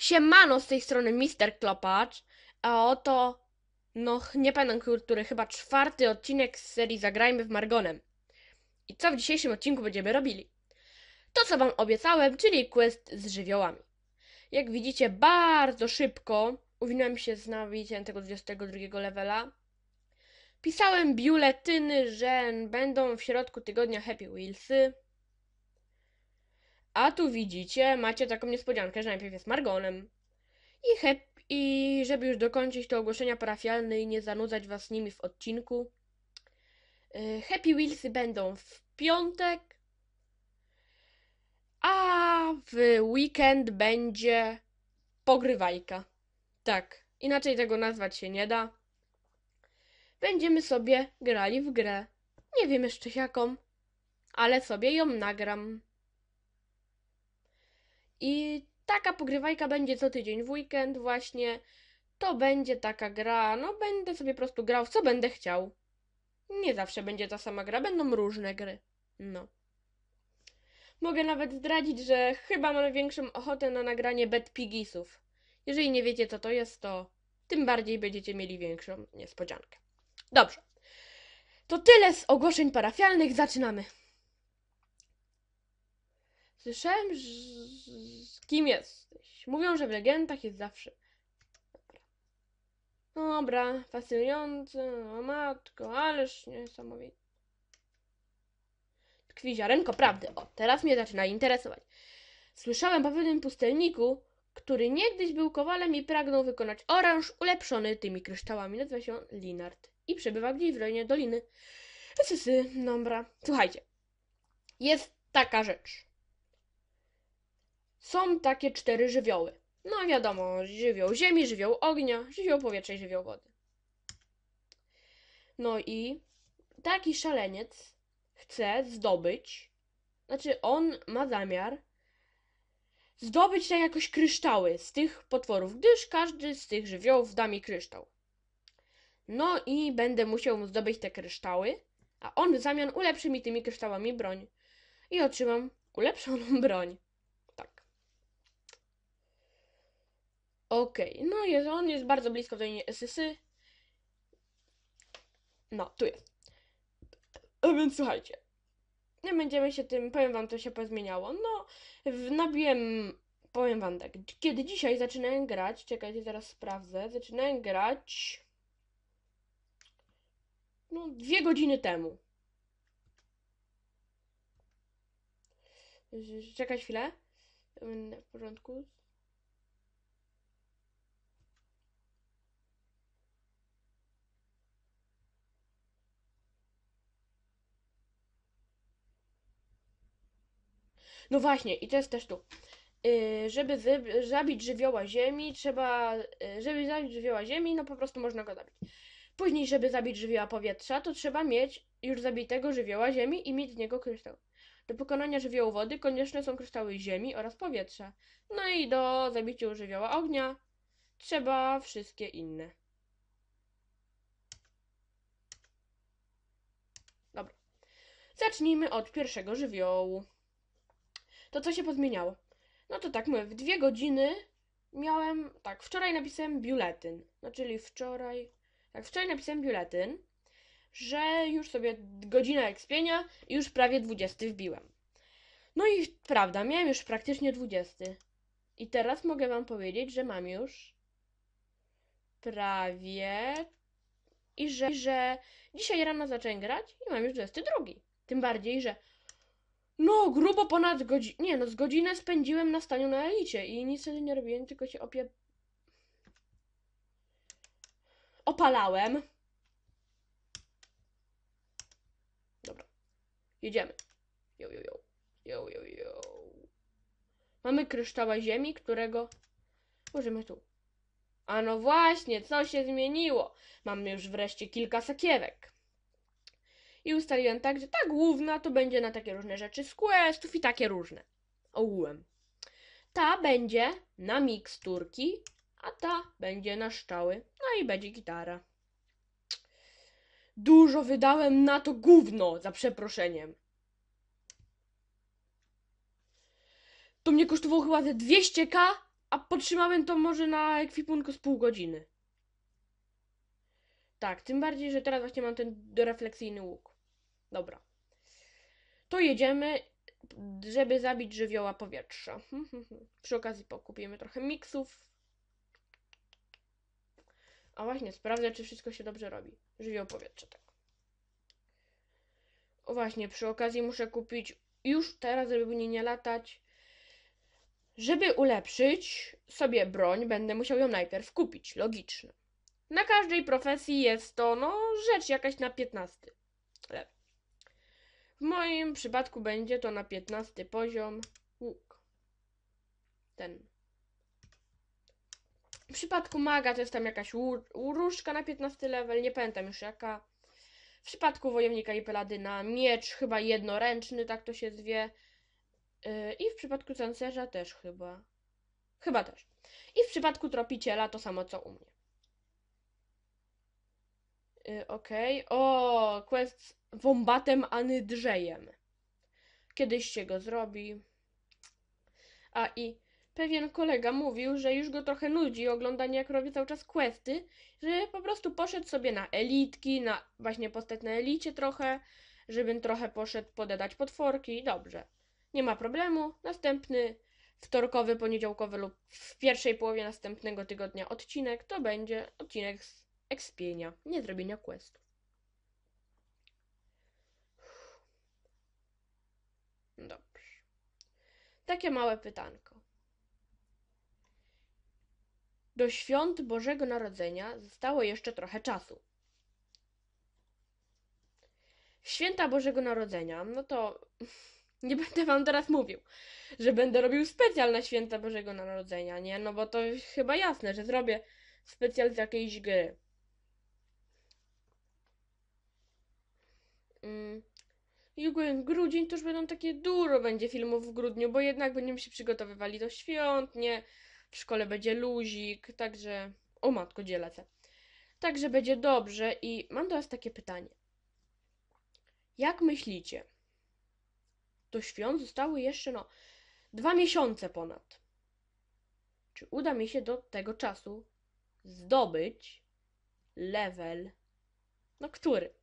Siemano, z tej strony Mister Klopacz, a oto, no nie pamiętam który, chyba czwarty odcinek z serii Zagrajmy w Margonem. I co w dzisiejszym odcinku będziemy robili? To, co wam obiecałem, czyli quest z żywiołami. Jak widzicie, bardzo szybko uwinąłem się z nabiciem tego 22 levela. Pisałem biuletyny, że będą w środku tygodnia Happy Wheelsy. A tu widzicie, macie taką niespodziankę, że najpierw jest Margonem. I, hep, I żeby już dokończyć te ogłoszenia parafialne i nie zanudzać was nimi w odcinku, y, Happy Wheelsy będą w piątek, a w weekend będzie pogrywajka. Tak, inaczej tego nazwać się nie da. Będziemy sobie grali w grę. Nie wiem jeszcze jaką, ale sobie ją nagram. I taka pogrywajka będzie co tydzień w weekend właśnie. To będzie taka gra, no będę sobie po prostu grał w co będę chciał. Nie zawsze będzie ta sama gra, będą różne gry. No. Mogę nawet zdradzić, że chyba mam większą ochotę na nagranie Bad Pigisów. Jeżeli nie wiecie co to jest, to tym bardziej będziecie mieli większą niespodziankę. Dobrze. To tyle z ogłoszeń parafialnych, zaczynamy. Słyszałem, że... z kim jesteś? Mówią, że w legendach jest zawsze. Dobra. Dobra, fascynujące, o matko, ależ niesamowite. Tkwi ziarenko prawdy. O, teraz mnie zaczyna interesować. Słyszałem po pewnym pustelniku, który niegdyś był kowalem i pragnął wykonać oręż ulepszony tymi kryształami. Nazywa się Linard i przebywa gdzieś w rejonie Doliny. Sysy, dobra. Słuchajcie, jest taka rzecz są takie cztery żywioły. No wiadomo, żywioł ziemi, żywioł ognia, żywioł powietrza i żywioł wody. No i taki szaleniec chce zdobyć, znaczy on ma zamiar zdobyć tak jakoś kryształy z tych potworów, gdyż każdy z tych żywiołów da mi kryształ. No i będę musiał mu zdobyć te kryształy, a on w zamian ulepszy mi tymi kryształami broń. I otrzymam ulepszoną broń. Okej, okay. no jest, on jest bardzo blisko do linii SSY. No, tu jest. A więc słuchajcie. Nie będziemy się tym, powiem wam, to się pozmieniało. No, nabiłem, powiem wam tak, kiedy dzisiaj zaczynałem grać, czekajcie, zaraz sprawdzę, zaczynałem grać, no, dwie godziny temu. Czekaj chwilę. W porządku. No właśnie, i to jest też tu. Yy, żeby zabić żywioła ziemi, trzeba. Yy, żeby zabić żywioła ziemi, no po prostu można go zabić. Później, żeby zabić żywioła powietrza, to trzeba mieć już zabitego żywioła ziemi i mieć z niego kryształ. Do pokonania żywiołu wody konieczne są kryształy ziemi oraz powietrza. No i do zabicia żywioła ognia trzeba wszystkie inne. Dobra. Zacznijmy od pierwszego żywiołu to co się pozmieniało? No to tak mówię, w dwie godziny miałem, tak, wczoraj napisałem biuletyn, no czyli wczoraj, tak, wczoraj napisałem biuletyn, że już sobie godzina ekspienia i już prawie 20 wbiłem. No i prawda, miałem już praktycznie 20. I teraz mogę wam powiedzieć, że mam już prawie i że, że dzisiaj rano zacząłem grać i mam już 22. Tym bardziej, że no, grubo ponad godzinę. Nie, no z godzinę spędziłem na staniu na elicie i nic wtedy nie robiłem, tylko się opie... Opalałem. Dobra. Jedziemy. Jo, jo, jo. Jo, jo, jo. Mamy kryształa ziemi, którego... Możemy tu. A no właśnie, co się zmieniło? Mamy już wreszcie kilka sakiewek i ustaliłem tak, że ta główna to będzie na takie różne rzeczy z questów i takie różne. Ogółem. Ta będzie na miksturki, a ta będzie na szczały. No i będzie gitara. Dużo wydałem na to gówno, za przeproszeniem. To mnie kosztowało chyba te 200k, a potrzymałem to może na ekwipunku z pół godziny. Tak, tym bardziej, że teraz właśnie mam ten refleksyjny łuk. Dobra. To jedziemy, żeby zabić żywioła powietrza. Przy okazji pokupimy trochę miksów. A właśnie, sprawdzę, czy wszystko się dobrze robi. Żywioł powietrza, tak. O właśnie, przy okazji muszę kupić już teraz, żeby mnie nie latać. Żeby ulepszyć sobie broń, będę musiał ją najpierw kupić. Logiczne. Na każdej profesji jest to, no, rzecz jakaś na 15 level. W moim przypadku będzie to na 15 poziom łuk. Ten. W przypadku maga to jest tam jakaś różdżka na 15 level, nie pamiętam już jaka. W przypadku wojownika i peladyna miecz chyba jednoręczny, tak to się zwie. Yy, I w przypadku tancerza też chyba. Chyba też. I w przypadku tropiciela to samo co u mnie. Yy, Okej. O, quest z wombatem Anydrzejem. Kiedyś się go zrobi. A i pewien kolega mówił, że już go trochę nudzi oglądanie jak robi cały czas questy, że po prostu poszedł sobie na elitki, na właśnie postać na elicie trochę, żebym trochę poszedł podedać potworki i dobrze. Nie ma problemu. Następny wtorkowy, poniedziałkowy lub w pierwszej połowie następnego tygodnia odcinek to będzie odcinek z ekspienia, nie zrobienia questów. Dobrze. Takie małe pytanko. Do świąt Bożego Narodzenia zostało jeszcze trochę czasu. Święta Bożego Narodzenia, no to nie będę wam teraz mówił, że będę robił specjal na święta Bożego Narodzenia, nie? No bo to chyba jasne, że zrobię specjal z jakiejś gry. Mm. Grudzień to już będą takie dużo będzie filmów w grudniu, bo jednak będziemy się przygotowywali do świąt, nie? W szkole będzie luzik, także... O matko, gdzie lecę? Także będzie dobrze i mam do was takie pytanie. Jak myślicie? Do świąt zostały jeszcze, no, dwa miesiące ponad. Czy uda mi się do tego czasu zdobyć level, no który?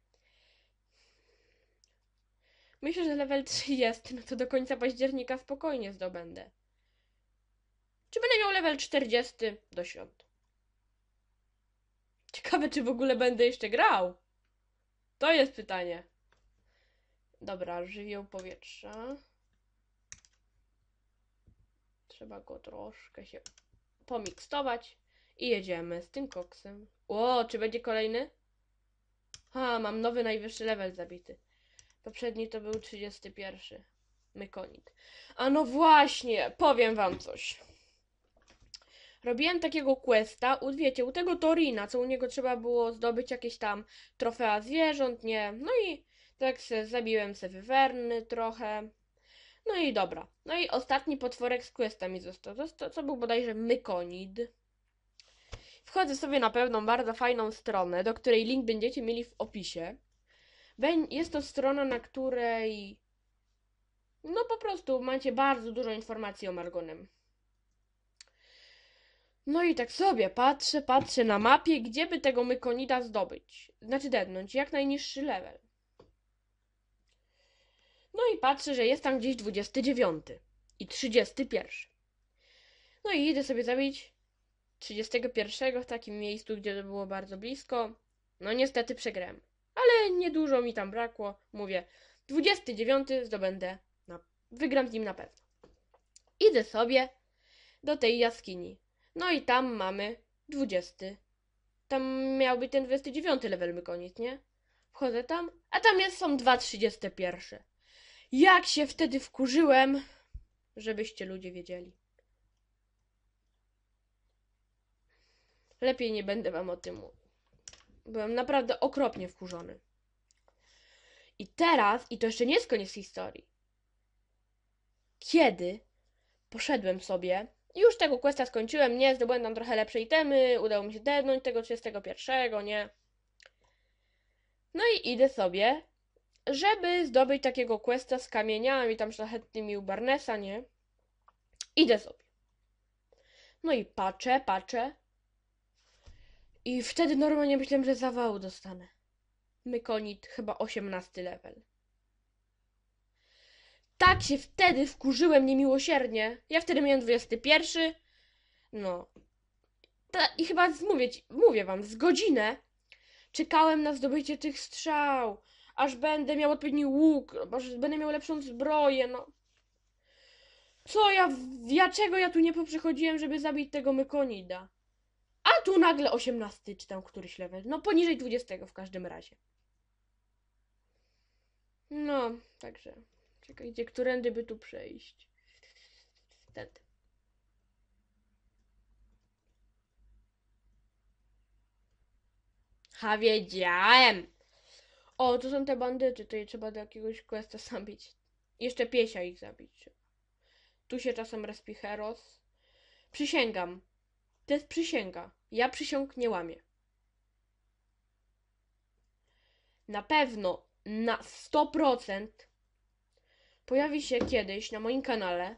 Myślę, że level 30, no to do końca października spokojnie zdobędę. Czy będę miał level 40 do świąt? Ciekawe, czy w ogóle będę jeszcze grał. To jest pytanie. Dobra, żywioł powietrza. Trzeba go troszkę się pomikstować. I jedziemy z tym koksem. O, czy będzie kolejny? Ha, mam nowy najwyższy level zabity. Poprzedni to był 31. Mykonit. A no właśnie, powiem wam coś. Robiłem takiego questa, u, wiecie, u tego Torina, co u niego trzeba było zdobyć jakieś tam trofea zwierząt, nie? No i tak se zabiłem se wywerny trochę. No i dobra. No i ostatni potworek z questa mi został. Został, co był bodajże Mykonid. Wchodzę sobie na pewną bardzo fajną stronę, do której link będziecie mieli w opisie. Jest to strona, na której no po prostu macie bardzo dużo informacji o Margonem. No i tak sobie patrzę, patrzę na mapie, gdzie by tego Mykonida zdobyć. Znaczy dednąć, jak najniższy level. No i patrzę, że jest tam gdzieś 29 i 31. No i idę sobie zabić 31 w takim miejscu, gdzie to było bardzo blisko. No niestety przegrałem. Ale niedużo mi tam brakło. Mówię, 29 zdobędę. Na... Wygram z nim na pewno. Idę sobie do tej jaskini. No i tam mamy 20. Tam miał być ten 29 level mykoniec, nie? Wchodzę tam, a tam jest, są dwa 31. Jak się wtedy wkurzyłem, żebyście ludzie wiedzieli. Lepiej nie będę wam o tym mówił. Byłem naprawdę okropnie wkurzony. I teraz, i to jeszcze nie jest koniec historii. Kiedy poszedłem sobie, już tego questa skończyłem, nie, zdobyłem tam trochę lepsze itemy, udało mi się dednąć tego 31, nie. No i idę sobie, żeby zdobyć takiego questa z kamieniami tam szlachetnymi u Barnesa, nie. Idę sobie. No i patrzę, patrzę. I wtedy normalnie myślałem, że zawału dostanę. Mykonit chyba 18 level. Tak się wtedy wkurzyłem niemiłosiernie. Ja wtedy miałem 21. No. Ta, I chyba mówię, mówię wam, z godzinę czekałem na zdobycie tych strzał. Aż będę miał odpowiedni łuk, aż będę miał lepszą zbroję, no. Co ja, ja czego ja tu nie poprzechodziłem, żeby zabić tego Mykonida? A tu nagle 18 czy tam któryś level. No poniżej 20 w każdym razie. No, także. Czekajcie, którędy by tu przejść? Tędy. Ha, wiedziałem! O, to są te bandyty, to je trzeba do jakiegoś questa zabić. Jeszcze piesia ich zabić. Tu się czasem respi heros. Przysięgam. To jest przysięga. Ja przysiąg nie łamię. Na pewno, na 100% pojawi się kiedyś na moim kanale.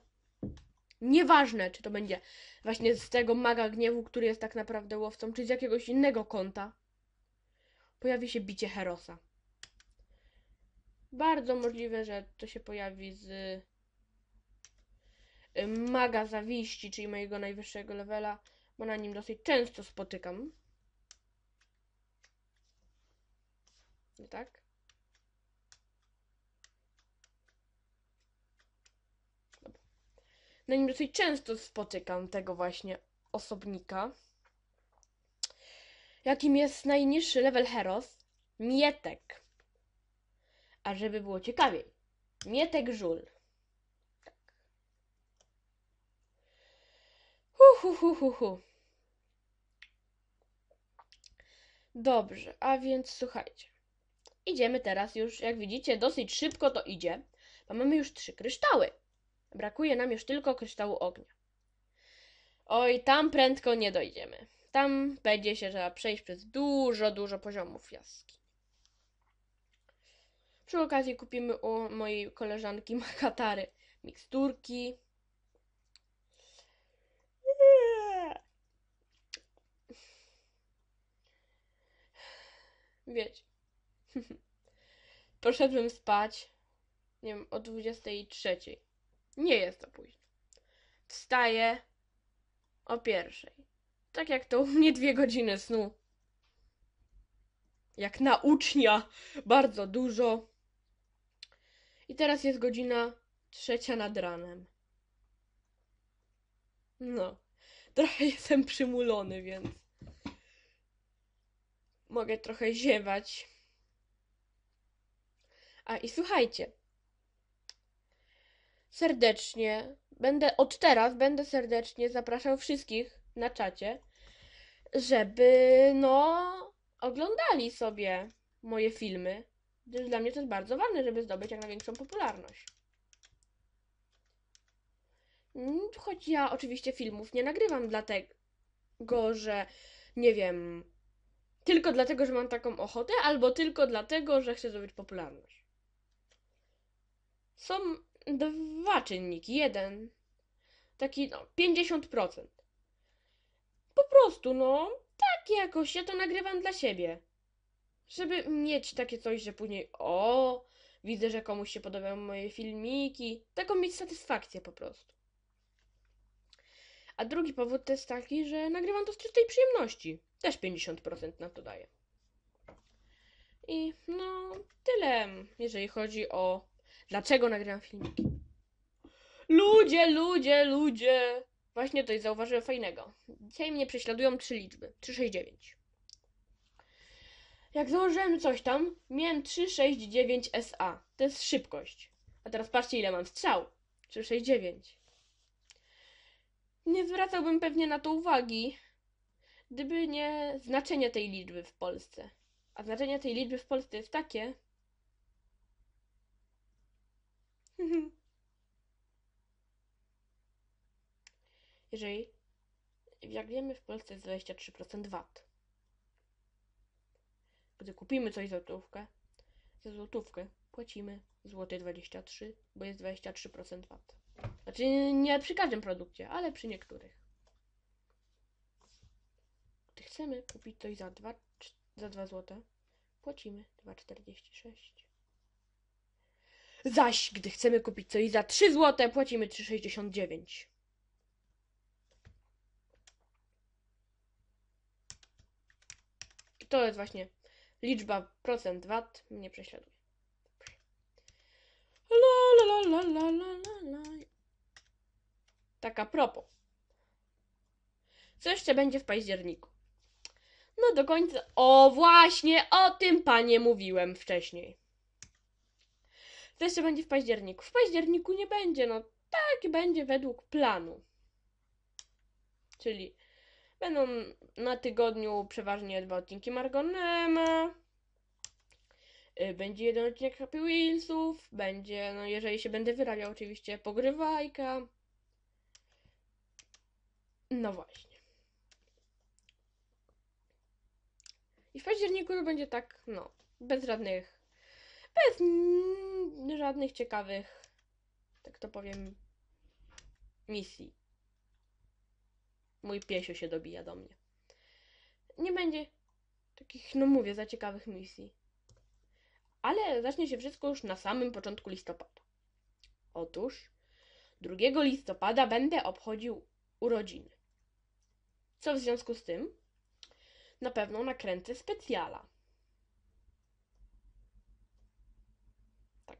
Nieważne, czy to będzie właśnie z tego maga gniewu, który jest tak naprawdę łowcą, czy z jakiegoś innego konta. Pojawi się bicie Herosa. Bardzo możliwe, że to się pojawi z y, maga zawiści, czyli mojego najwyższego levela, bo na nim dosyć często spotykam. Nie tak? Dobra. Na nim dosyć często spotykam tego właśnie osobnika. Jakim jest najniższy level Heros? Mietek. A żeby było ciekawiej. Mietek żul. Tak. Hu, hu, hu, hu, hu. Dobrze, a więc słuchajcie. Idziemy teraz już, jak widzicie, dosyć szybko to idzie, bo mamy już trzy kryształy. Brakuje nam już tylko kryształu ognia. Oj, tam prędko nie dojdziemy. Tam będzie się trzeba przejść przez dużo, dużo poziomów jaskiń. Przy okazji kupimy u mojej koleżanki Makatary miksturki. Wiecie. Poszedłem spać, nie wiem, o 23. Nie jest to późno. Wstaję o pierwszej. Tak jak to u mnie dwie godziny snu. Jak na ucznia. Bardzo dużo. I teraz jest godzina trzecia nad ranem. No. Trochę jestem przymulony, więc mogę trochę ziewać. A i słuchajcie. Serdecznie będę od teraz będę serdecznie zapraszał wszystkich na czacie, żeby no oglądali sobie moje filmy. Gdyż dla mnie to jest bardzo ważne, żeby zdobyć jak największą popularność. Choć ja oczywiście filmów nie nagrywam dlatego, że nie wiem, tylko dlatego, że mam taką ochotę, albo tylko dlatego, że chcę zdobyć popularność. Są dwa czynniki. Jeden, taki no, 50%. Po prostu, no, tak jakoś, ja to nagrywam dla siebie. Żeby mieć takie coś, że później, o, widzę, że komuś się podobają moje filmiki. Taką mieć satysfakcję po prostu. A drugi powód to jest taki, że nagrywam to z czystej przyjemności. Też 50% na to daję. I no, tyle, jeżeli chodzi o dlaczego nagrywam filmiki. Ludzie, ludzie, ludzie! Właśnie coś zauważyłem fajnego. Dzisiaj mnie prześladują trzy liczby. 369. Jak założyłem coś tam, miałem 369 SA. To jest szybkość. A teraz patrzcie, ile mam strzał. 369. Nie zwracałbym pewnie na to uwagi, gdyby nie znaczenie tej liczby w Polsce. A znaczenie tej liczby w Polsce jest takie. Jeżeli, jak wiemy, w Polsce jest 23% VAT. Gdy kupimy coś za złotówkę, za złotówkę płacimy złoty 23, bo jest 23% VAT. Znaczy nie przy każdym produkcie, ale przy niektórych. Chcemy kupić coś za 2, za 2 zł, płacimy 2,46. Zaś, gdy chcemy kupić coś za 3 zł, płacimy 3,69. I to jest właśnie liczba procent VAT mnie prześladuje. La la la la la la la la. Tak a propos. Co jeszcze będzie w październiku? No do końca. O, właśnie o tym panie mówiłem wcześniej. Co jeszcze będzie w październiku? W październiku nie będzie, no tak będzie według planu. Czyli będą na tygodniu przeważnie dwa odcinki Margonema. Y, Będzie jeden odcinek Happy Wheelsów. Będzie, no jeżeli się będę wyrabiał, oczywiście pogrywajka. No właśnie. I w październiku będzie tak, no, bez żadnych, bez żadnych ciekawych, tak to powiem, misji. Mój piesio się dobija do mnie. Nie będzie takich, no mówię, za ciekawych misji. Ale zacznie się wszystko już na samym początku listopada. Otóż 2 listopada będę obchodził urodziny. Co w związku z tym? Na pewno nakręcę specjala. Tak.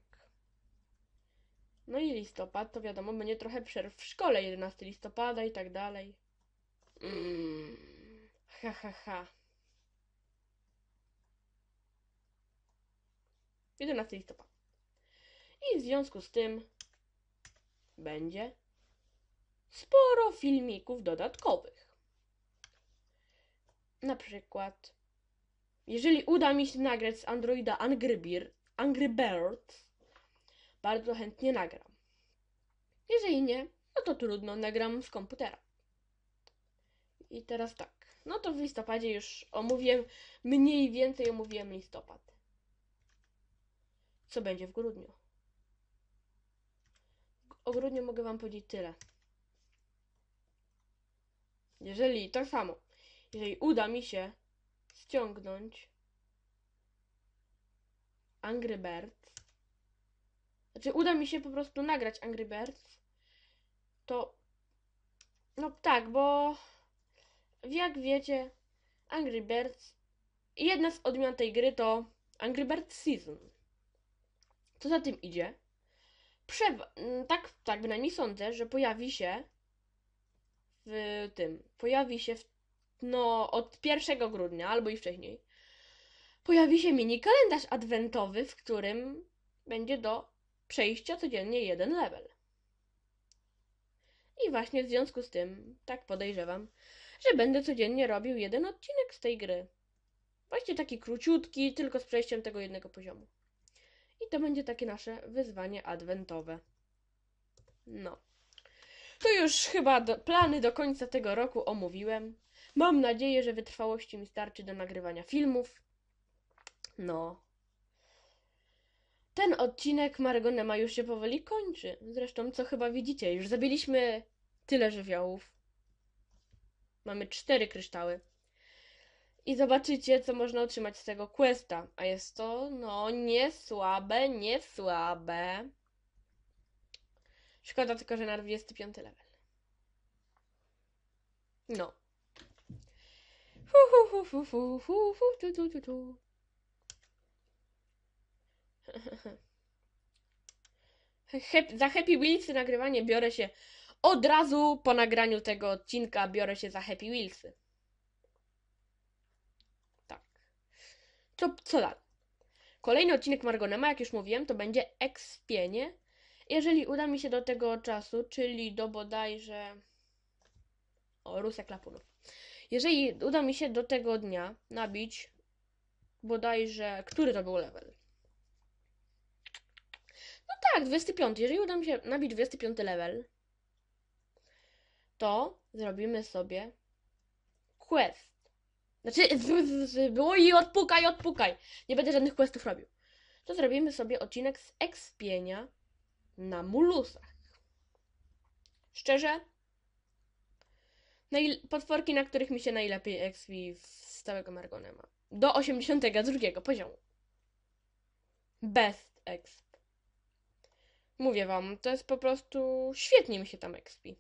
No i listopad, to wiadomo, będzie trochę przerw w szkole, 11 listopada i tak dalej. Mm. Ha, ha, ha. 11 listopada. I w związku z tym będzie sporo filmików dodatkowych. Na przykład, jeżeli uda mi się nagrać z Androida Angry, Bear, Angry Birds, bardzo chętnie nagram. Jeżeli nie, no to trudno, nagram z komputera. I teraz tak, no to w listopadzie już omówiłem, mniej więcej omówiłem listopad. Co będzie w grudniu? O grudniu mogę Wam powiedzieć tyle. Jeżeli, tak samo, jeżeli uda mi się ściągnąć Angry Birds, znaczy uda mi się po prostu nagrać Angry Birds, to no tak, bo jak wiecie, Angry Birds, jedna z odmian tej gry to Angry Birds Season. Co za tym idzie? Prze- m, tak, tak bynajmniej sądzę, że pojawi się w tym, pojawi się w, no od 1 grudnia albo i wcześniej, pojawi się mini kalendarz adwentowy, w którym będzie do przejścia codziennie jeden level. I właśnie w związku z tym, tak podejrzewam, że będę codziennie robił jeden odcinek z tej gry. Właśnie taki króciutki, tylko z przejściem tego jednego poziomu. I to będzie takie nasze wyzwanie adwentowe. No. To już chyba do, plany do końca tego roku omówiłem. Mam nadzieję, że wytrwałości mi starczy do nagrywania filmów. No. Ten odcinek Margonema już się powoli kończy. Zresztą, co chyba widzicie, już zabiliśmy tyle żywiołów. Mamy cztery kryształy. I zobaczycie, co można otrzymać z tego questa. A jest to, no, nie słabe, nie słabe. Szkoda tylko, że na 25 level. No. Fu, fu, fu, tu, tu, tu, za Happy Wheelsy nagrywanie biorę się od razu po nagraniu tego odcinka. Biorę się za Happy Wheelsy. Tak. To co dalej? Kolejny odcinek Margonema, jak już mówiłem, to będzie ekspienie. Jeżeli uda mi się do tego czasu, czyli do bodajże. O, Rusek Lapunów. Jeżeli uda mi się do tego dnia nabić bodajże. Który to był level? No tak, 25. Jeżeli uda mi się nabić 25 level, to zrobimy sobie quest. Znaczy, było i odpukaj, odpukaj. Nie będę żadnych questów robił. To zrobimy sobie odcinek z ekspienia na mulusach. Szczerze, potworki, na których mi się najlepiej XP z całego Margonema. Do 82 poziomu. Best exp. Mówię wam, to jest po prostu świetnie mi się tam expi.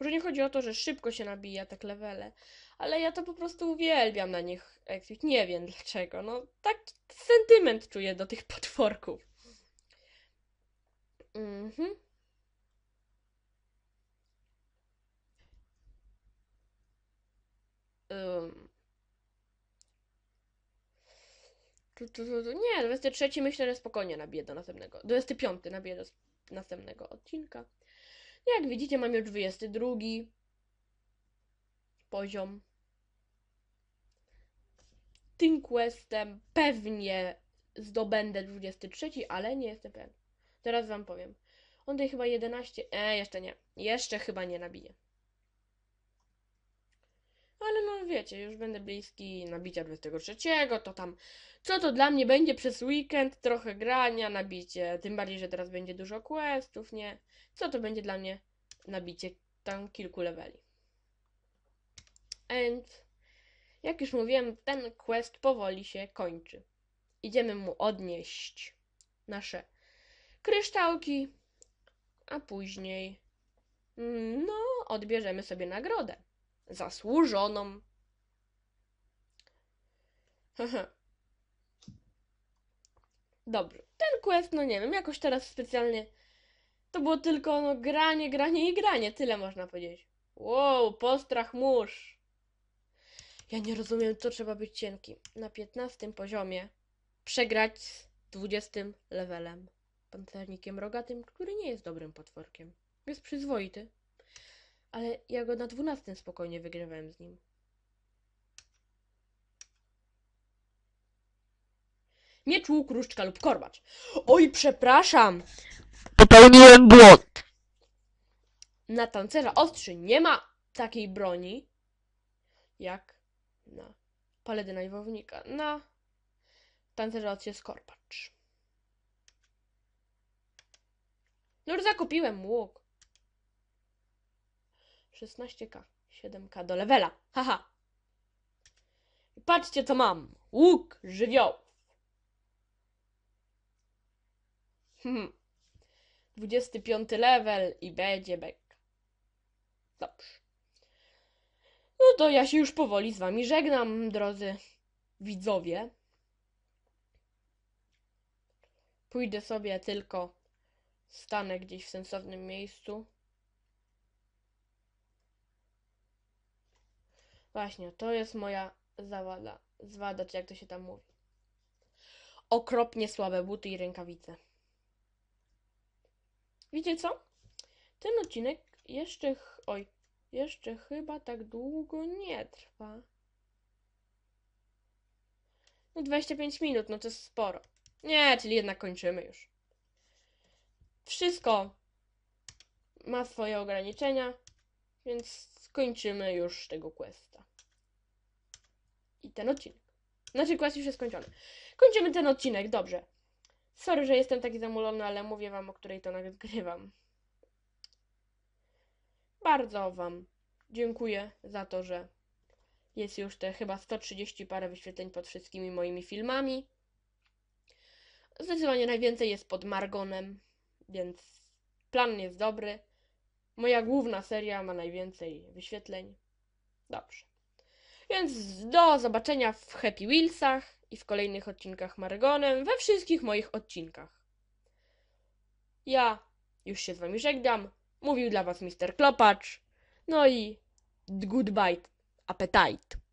Może nie chodzi o to, że szybko się nabija tak levele, ale ja to po prostu uwielbiam na nich expić. Nie wiem dlaczego, no tak sentyment czuję do tych potworków. Mhm. Tu, tu, tu, tu. Nie, 23 myślę, że spokojnie nabiję do następnego. 25 nabiję do następnego odcinka. Jak widzicie, mam już 22 poziom. Tym questem pewnie zdobędę 23, ale nie jestem pewien. Teraz wam powiem. On tutaj chyba 11. E, jeszcze nie. Jeszcze chyba nie nabiję. Ale no wiecie, już będę bliski nabicia 23, to tam co to dla mnie będzie przez weekend, trochę grania, nabicie, tym bardziej, że teraz będzie dużo questów, nie? Co to będzie dla mnie nabicie tam kilku leveli. And jak już mówiłem, ten quest powoli się kończy. Idziemy mu odnieść nasze kryształki, a później mm, no, odbierzemy sobie nagrodę zasłużoną. Dobrze. Ten quest, no nie wiem, jakoś teraz specjalnie. To było tylko no, granie, granie i granie. Tyle można powiedzieć. Wow, postrach mórz. Ja nie rozumiem, co trzeba być cienki. Na 15 poziomie przegrać z 20 levelem. Pancernikiem rogatym, który nie jest dobrym potworkiem. Jest przyzwoity. Ale ja go na 12 spokojnie wygrywałem z nim. Miecz, łuk, różdżka lub korbacz. Oj, przepraszam! Popełniłem błąd. Na tancerza ostrzy nie ma takiej broni jak na paledyna i wojownika. Na tancerza ostrzy jest korbacz. No już zakupiłem łuk. 16k, 7k do levela. Haha. I patrzcie co mam. Łuk żywiołów. Hmm. 25 level i będzie bek. Dobrze. No to ja się już powoli z wami żegnam, drodzy widzowie. Pójdę sobie tylko, stanę gdzieś w sensownym miejscu. Właśnie, to jest moja zawada. Zwada, czy jak to się tam mówi. Okropnie słabe buty i rękawice. Wiecie co? Ten odcinek jeszcze. Oj, jeszcze chyba tak długo nie trwa. No 25 minut, no to jest sporo. Nie, czyli jednak kończymy już. Wszystko ma swoje ograniczenia, więc skończymy już tego questa. Ten odcinek. Znaczy quest już jest skończony. Kończymy ten odcinek, dobrze. Sorry, że jestem taki zamulony, ale mówię wam, o której to nagrywam. Bardzo wam dziękuję za to, że jest już te chyba 130 parę wyświetleń pod wszystkimi moimi filmami. Zdecydowanie najwięcej jest pod Margonem, więc plan jest dobry. Moja główna seria ma najwięcej wyświetleń. Dobrze. Więc do zobaczenia w Happy Wheelsach i w kolejnych odcinkach Margonem, we wszystkich moich odcinkach. Ja już się z wami żegnam. Mówił dla was Mr. Klopacz. No i goodbye, appetite.